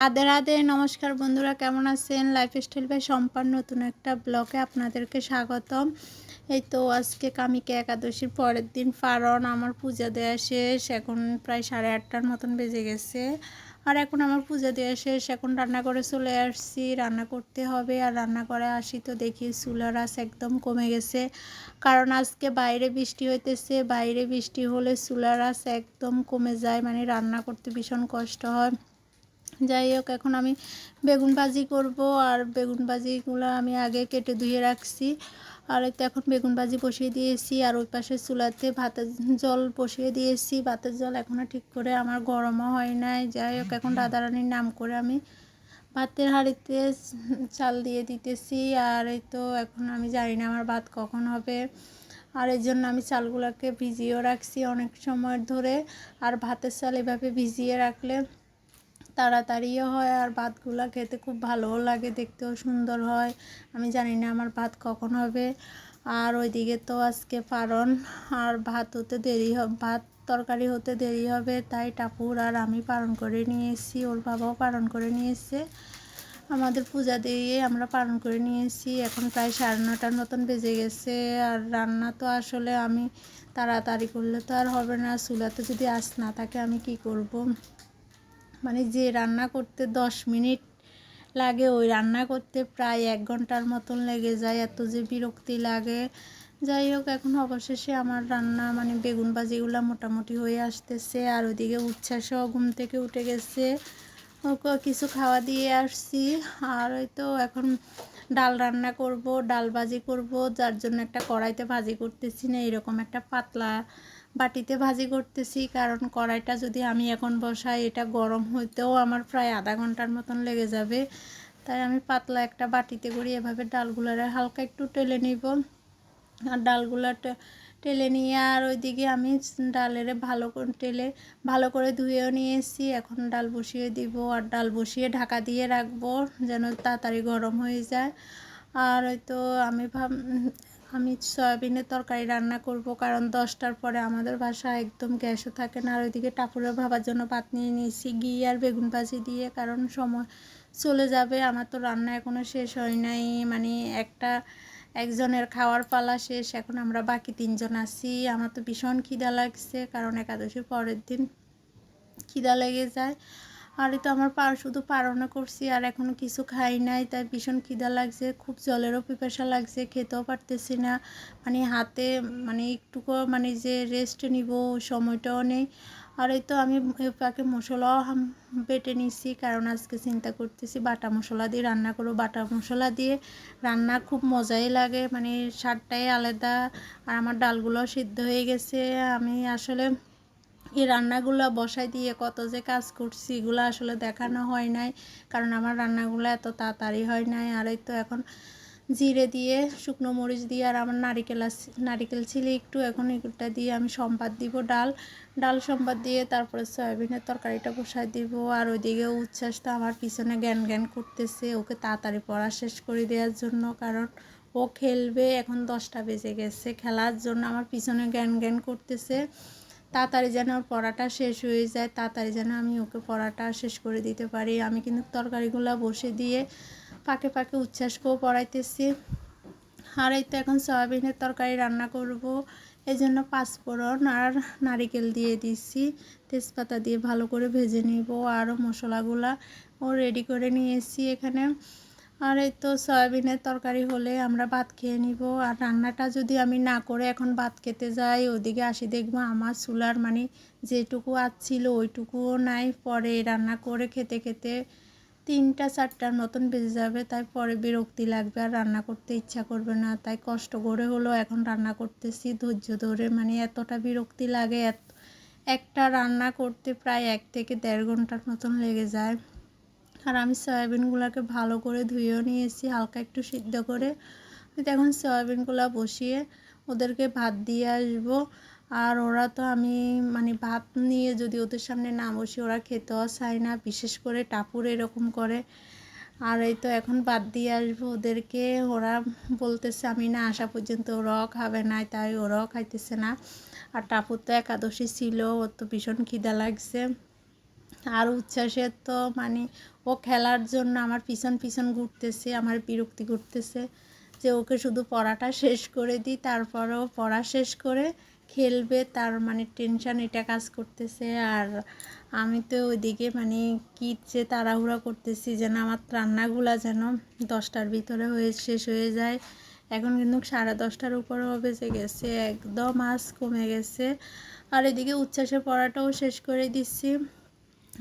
রাধে রাধে, নমস্কার বন্ধুরা, কেমন আছেন? লাইফস্টাইল বাই সম্পান নতুন একটা ব্লগে আপনাদেরকে স্বাগতম। এই তো আজকে কামিকে একাদশীর পরের দিন পারণ আমার পূজা দেওয়া শেষ, এখন প্রায় সাড়ে আটটার মতন বেজে গেছে। আর এখন আমার পূজা দেওয়া শেষ, এখন রান্না করে চলে আসছি, রান্না করতে হবে, আর রান্না করে আসি তো দেখি চুলার আস একদম কমে গেছে। কারণ আজকে বাইরে বৃষ্টি হইতেছে, বাইরে বৃষ্টি হলে চুলার আস একদম কমে যায় মানে রান্না করতে ভীষণ কষ্ট হয়। যাই হোক, এখন আমি বেগুন ভাজি করব আর বেগুন ভাজিগুলো আমি আগে কেটে ধুয়ে রাখছি। আর তো এখন বেগুন ভাজি বসিয়ে দিয়েছি আর ওই পাশে চুলাতে ভাতের জল বসিয়ে দিয়েছি। ভাতের জল এখনও ঠিক করে আমার গরমও হয় নাই। যাই হোক, এখন রাধারানীর নাম করে আমি ভাতের হাঁড়িতে চাল দিয়ে দিতেছি। আর এই তো এখন আমি জানি না আমার ভাত কখন হবে। আর এই জন্য আমি চালগুলোকে ভিজিয়েও রাখছি অনেক সময় ধরে। আর ভাতের চাল এভাবে ভিজিয়ে রাখলে তাড়াতাড়িও হয় আর ভাতগুলো খেতে খুব ভালোও লাগে, দেখতেও সুন্দর হয়। আমি জানি না আমার ভাত কখন হবে। আর ওইদিকে তো আজকে পারণ, আর ভাত হতে দেরি ভাত তরকারি হতে দেরি হবে, তাই টাপুর আর আমি পালন করে নিয়ে এসেছি ওর বাবাও পালন করে নিয়ে এসছে আমাদের পূজা দিয়ে আমরা পালন করে নিয়ে নিয়েছি, এখন প্রায় সাড়ে নটার মতন বেজে গেছে, আর রান্না তো আসলে আমি তাড়াতাড়ি করলে তো আর হবে না চুলাতে যদি আস না থাকে আমি কি করব? মানে যে রান্না করতে দশ মিনিট লাগে, ওই রান্না করতে প্রায় এক ঘণ্টার মতন লেগে যায়, এত যে বিরক্তি লাগে। যাই হোক, এখন অবশেষে আমার রান্না মানে বেগুন ভাজিগুলো মোটামুটি হয়ে আসতেছে, আর ওইদিকে উচ্ছ্বাসও ঘুম থেকে উঠে গেছে। কিছু খাওয়া দিয়ে আসছি, আর ওই তো এখন ডাল রান্না করব, ডাল ভাজি করব, যার জন্য একটা কড়াইতে ভাজি করতেছি না, এরকম একটা পাতলা বাটিতে ভাজি করতেছি, কারণ কড়াইটা যদি আমি এখন বসাই, এটা গরম হইতেও আমার প্রায় আধা ঘণ্টার মতন লেগে যাবে। তাই আমি পাতলা একটা বাটিতে করি এভাবে ডালগুলারে হালকা একটু টেলে নিব। আর ডালগুলা টেলে নিয়ে আর ওইদিকে আমি ডালের ভালো করে টেলে ভালো করে ধুয়েও নিয়ে এসেছি এখন ডাল বসিয়ে দিব আর ডাল বসিয়ে ঢাকা দিয়ে রাখব যেন তাড়াতাড়ি গরম হয়ে যায়। আর হয়তো আমি ভাব আমি সয়াবিনের তরকারি রান্না করব, কারণ দশটার পরে আমাদের বাসায় একদম গ্যাসও থাকে না। আর ওইদিকে টাপুরে ভাবার জন্য পাত নিয়ে নিয়েছি, ঘি আর বেগুন ভাজি দিয়ে, কারণ সময় চলে যাবে। আমার তো রান্না এখনও শেষ হয় নাই। মানে একটা একজনের খাওয়ার পালা শেষ, এখন আমরা বাকি তিনজন আছি। আমার তো ভীষণ খিদা লাগছে, কারণ একাদশীর পরের দিন খিদা লেগে যায়। আর তো আমার পার শুধু পারনা করছি আর এখনও কিছু খাই নাই, তাই ভীষণ খিদা লাগছে, খুব জলেরও পিপাসা লাগছে, খেতেও পারতেছি না। মানে হাতে মানে একটুকু মানে যে রেস্ট নিব, সময়টাও নেই। আর এই তো আমি পাকে মশলাও বেটে নিছি, কারণ আজকে চিন্তা করতেছি বাটা মশলা দিয়ে রান্না করব। বাটা মশলা দিয়ে রান্না খুব মজাই লাগে মানে স্বাদটাই আলাদা। আর আমার ডালগুলো সিদ্ধ হয়ে গেছে। আমি আসলে এই রান্নাগুলো বসাই দিয়ে কত যে কাজ করছি, এগুলো আসলে দেখানো হয় নাই। কারণ আমার রান্নাগুলো এত তাড়াতাড়ি হয় নাই। আর তো এখন জিরে দিয়ে, শুকনো মরিচ দিয়ে আর আমার নারিকেল নারিকেল ছিল একটু, এখন এগুলোটা দিয়ে আমি সম্বাদ দিব ডাল। ডাল সম্বাদ দিয়ে তারপরে সয়াবিনের তরকারিটা বসাই দিব। আর ওইদিকে উচ্ছ্বাসটা আমার পিছনে জ্ঞান জ্ঞান করতেছে, ওকে তাড়াতাড়ি পড়া শেষ করে দেওয়ার জন্য। কারণ ও খেলবে, এখন দশটা বেজে গেছে। খেলার জন্য আমার পিছনে জ্ঞান জ্ঞান করতেছে। তাড়াতাড়ি যেন ওর পড়াটা শেষ হয়ে যায়, তাড়াতাড়ি যেন আমি ওকে পড়াটা শেষ করে দিতে পারি। আমি কিন্তু তরকারিগুলো বসে দিয়ে পাকে পাকে উচ্ছ্বাসকেও পড়াইতেছি। আর এই তো এখন সয়াবিনের তরকারি রান্না করব এই জন্য পাঁচফোড়ন আর নারিকেল দিয়ে দিচ্ছি তেজপাতা দিয়ে ভালো করে ভেজে নিব, আরও মশলাগুলা ও রেডি করে নিয়েছি এখানে। আর এই তো সয়াবিনের তরকারি হলে আমরা ভাত খেয়ে নিব। আর রান্নাটা যদি আমি না করে এখন ভাত খেতে যাই, ওদিকে আসি দেখব আমার চুলার মানে যেটুকু ছিল ওইটুকুও নাই। পরে রান্না করে খেতে খেতে তিনটা চারটার মতন বেজে যাবে, তাই পরে বিরক্তি লাগবে আর রান্না করতে ইচ্ছা করবে না। তাই কষ্ট করে হলেও এখন রান্না করতেছি, ধৈর্য ধরে। মানে এতটা বিরক্তি লাগে একটা রান্না করতে প্রায় এক থেকে দেড় ঘণ্টার মতন লেগে যায়। আর আমি সয়াবিনগুলোকে ভালো করে ধুয়েও নিয়েছি, হালকা একটু সিদ্ধ করে। এখন সয়াবিনগুলো বসিয়ে ওদেরকে ভাত দিয়ে আসব। আর ওরা তো আমি মানে ভাত নিয়ে যদি ওদের সামনে না বসি, ওরা খেতেও চায় না, বিশেষ করে টাপুর এরকম করে। আর এই তো এখন বাদ দিয়ে আসব ওদেরকে। ওরা বলতেছে, আমি না আসা পর্যন্ত ওরাও খাবে না, তাই ওরাও খাইতেছে না। আর টাপুর তো একাদশী ছিল, ওর তো ভীষণ খিদা লাগছে। আর উচ্ছ্বাসের তো মানে ও খেলার জন্য আমার পিছন পিছন ঘুরতেছে, আমার বিরক্তি ঘুরতেছে যে ওকে শুধু পড়াটা শেষ করে দিই, তারপরেও পড়া শেষ করে খেলবে, তার মানে টেনশান এটা কাজ করতেছে। আর আমি তো ওইদিকে মানে কী যে তাড়াহুড়া করতেছি যেন আমার রান্নাগুলা যেন দশটার ভিতরে হয়ে, শেষ হয়ে যায়। এখন কিন্তু সাড়ে দশটার উপরেও বেজে গেছে, একদম আজ কমে গেছে। আর এদিকে উচ্ছ্বাসে পড়াটাও শেষ করে দিচ্ছি।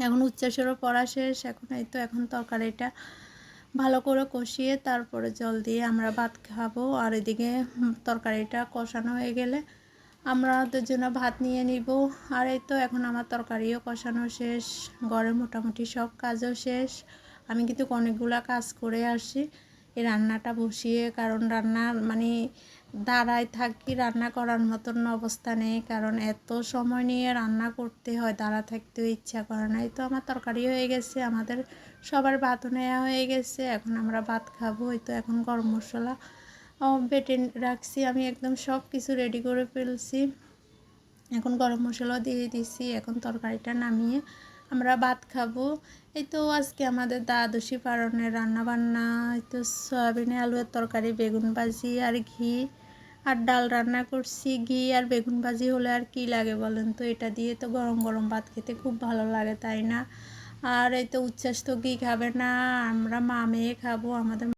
এখন উচ্ছ্বাসেরও পড়া শেষ, এখন এই তো, এখন তরকারিটা ভালো করে কষিয়ে তারপরে জল দিয়ে আমরা ভাত খাব। আর এদিকে তরকারিটা কষানো হয়ে গেলে আমরা ওদের জন্য ভাত নিয়ে নিব। আর এই তো, এখন আমার তরকারিও কষানো শেষ, ঘরে মোটামুটি সব কাজও শেষ। আমি কিন্তু অনেকগুলা কাজ করে আসি, এই রান্নাটা বসিয়ে, কারণ রান্না মানে দাঁড়ায় থাকি রান্না করার মতন অবস্থা নেই, কারণ এত সময় নিয়ে রান্না করতে হয়, দাঁড়া থাকতেও ইচ্ছা করে না। এই তো আমার তরকারি হয়ে গেছে, আমাদের সবার ভাতও নেওয়া হয়ে গেছে, এখন আমরা ভাত খাব, এই তো এখন গরম মশলা বেটে রাখছি, আমি একদম সব কিছু রেডি করে ফেলছি। এখন গরম মশলাও দিয়ে দিছি, এখন তরকারিটা নামিয়ে আমরা ভাত খাব। এই তো আজকে আমাদের দ্বাদশী পালনের রান্না বান্না এই তো সয়াবিনে আলুর তরকারি, বেগুন ভাজি আর ঘি। আর ডাল রান্না করছি, ঘি আর বেগুন ভাজি হলে আর কি লাগে বলেন তো? এটা দিয়ে তো গরম গরম ভাত খেতে খুব ভালো লাগে, তাই না? আর এই তো উচ্ছ্বাস তো ঘি খাবে না, আমরা মা মেয়ে খাব, আমাদের